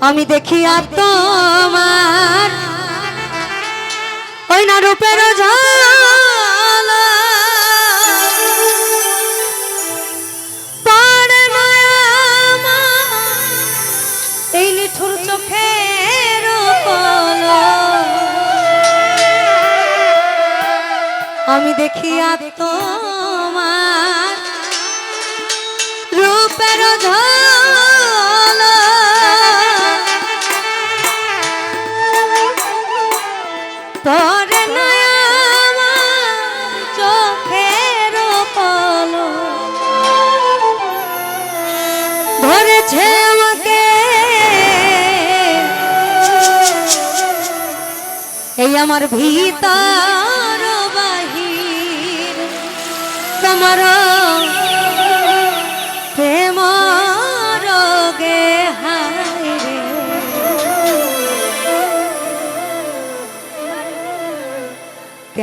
আমি দেখি আর তোমার ওই না রূপের আমি দেখি আর তোমার রূপের ঝাল আমার চোখের পলক ধরেছে আমাকে। এই আমার ভিতর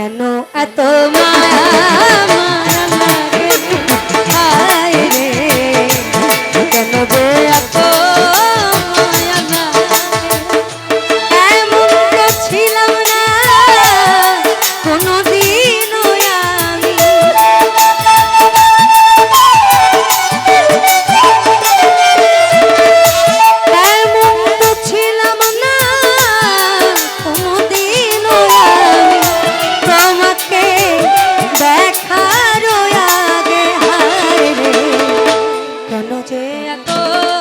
কেন এত মায়া এত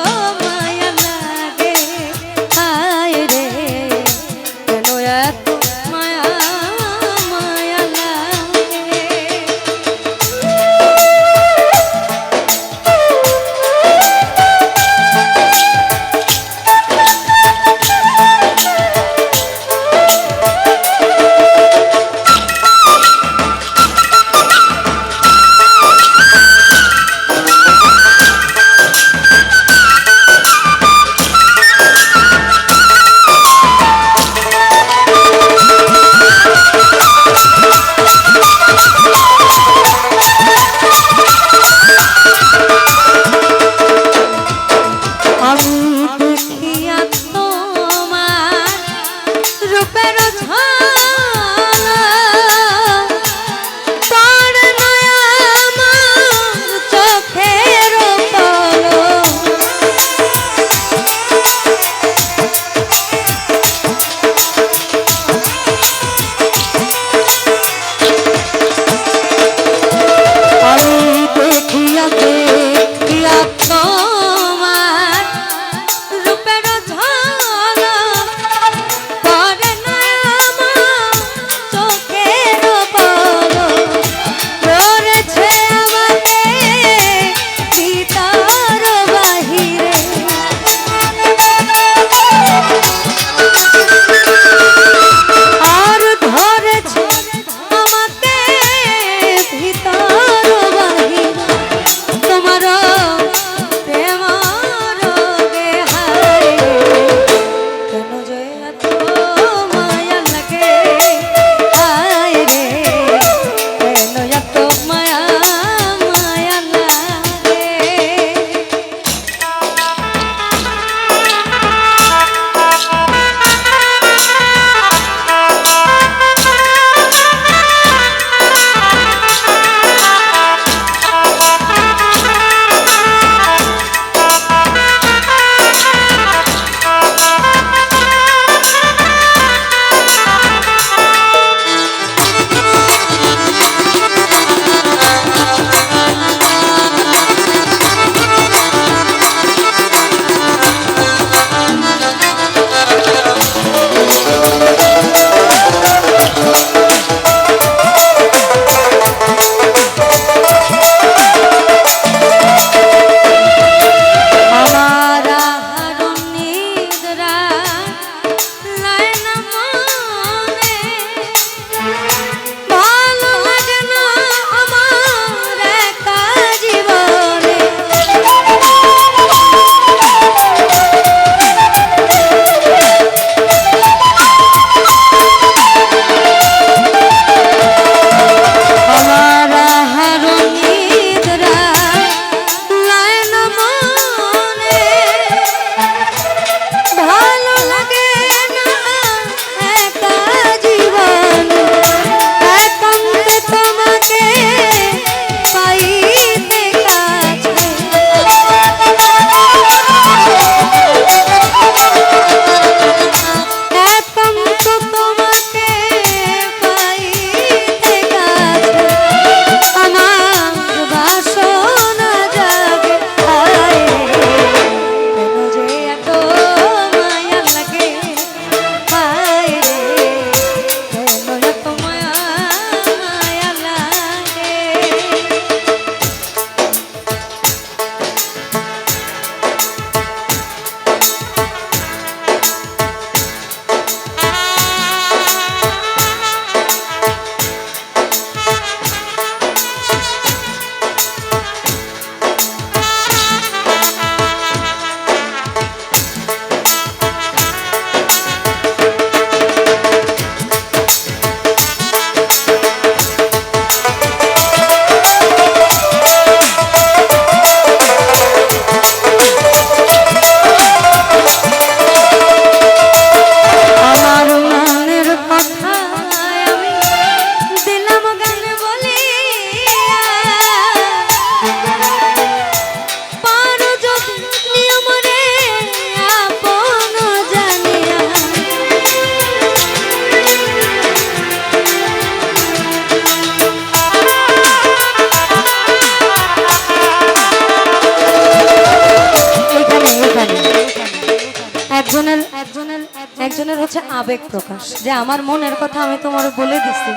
হচ্ছে আবেগ প্রকাশ। যে আমার মনের কথা আমি তোমার বলে দিছি।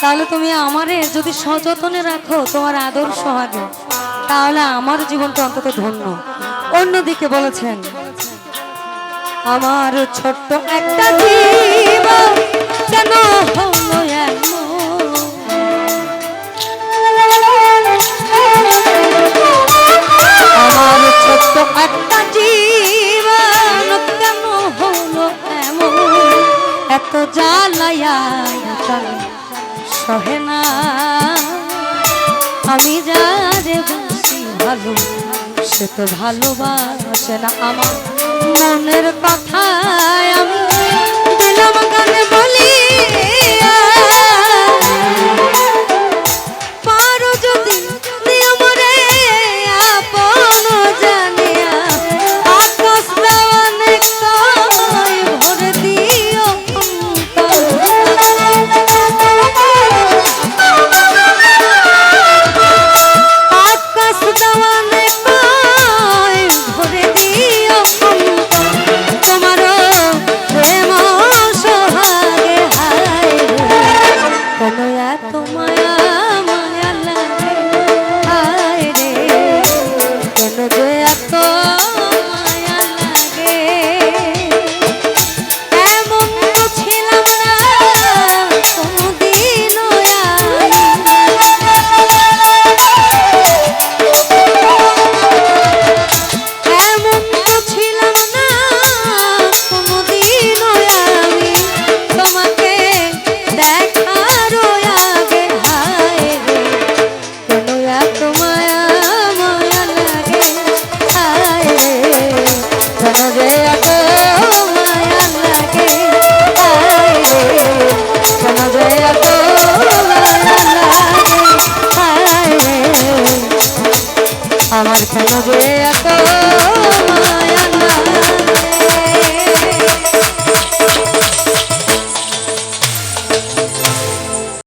তাহলে তুমি আমারে যদি সযতনে রাখো, তোমার আদর সোহাগে তাহলে আমার জীবনটা অন্তত ধন্য। অন্যদিকে বলেছেন, আমার ছোট্ট একটা জীবন কেন হলো আমার আমি যারে বেশি ভালো সে তো ভালোবাসে না আমার। মনের কথায় আমি বলি এখনও যে